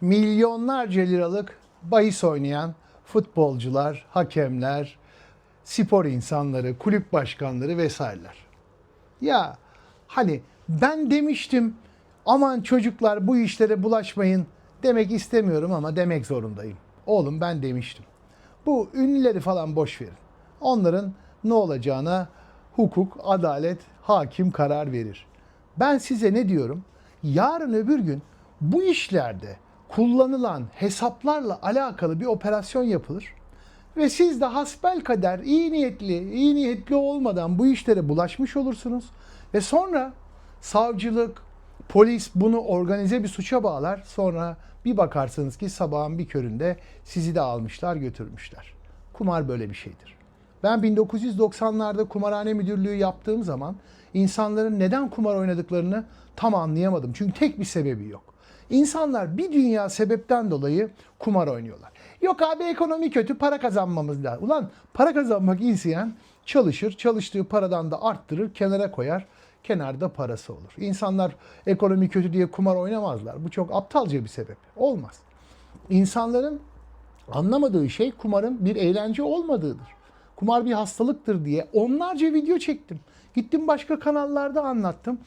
milyonlarca liralık bahis oynayan futbolcular, hakemler, spor insanları, kulüp başkanları vesaireler. Ya hani ben demiştim aman çocuklar bu işlere bulaşmayın demek istemiyorum ama demek zorundayım. Oğlum ben demiştim. Bu ünlüleri falan boş verin. Onların ne olacağına hukuk, adalet, hakim karar verir. Ben size ne diyorum? Yarın öbür gün bu işlerde kullanılan hesaplarla alakalı bir operasyon yapılır. Ve siz de hasbel kader iyi niyetli, iyi niyetli olmadan bu işlere bulaşmış olursunuz. Ve sonra savcılık, polis bunu organize bir suça bağlar. Sonra bir bakarsınız ki sabahın bir köründe sizi de almışlar götürmüşler. Kumar böyle bir şeydir. Ben 1990'larda kumarhane müdürlüğü yaptığım zaman insanların neden kumar oynadıklarını tam anlayamadım. Çünkü tek bir sebebi yok. İnsanlar bir dünya sebepten dolayı kumar oynuyorlar. Yok abi ekonomi kötü para kazanmamız lazım. Ulan para kazanmak isteyen çalışır, çalıştığı paradan da arttırır, kenara koyar. Kenarda parası olur. İnsanlar ekonomi kötü diye kumar oynamazlar. Bu çok aptalca bir sebep. Olmaz. İnsanların anlamadığı şey kumarın bir eğlence olmadığıdır. Kumar bir hastalıktır diye onlarca video çektim. Gittim başka kanallarda anlattım.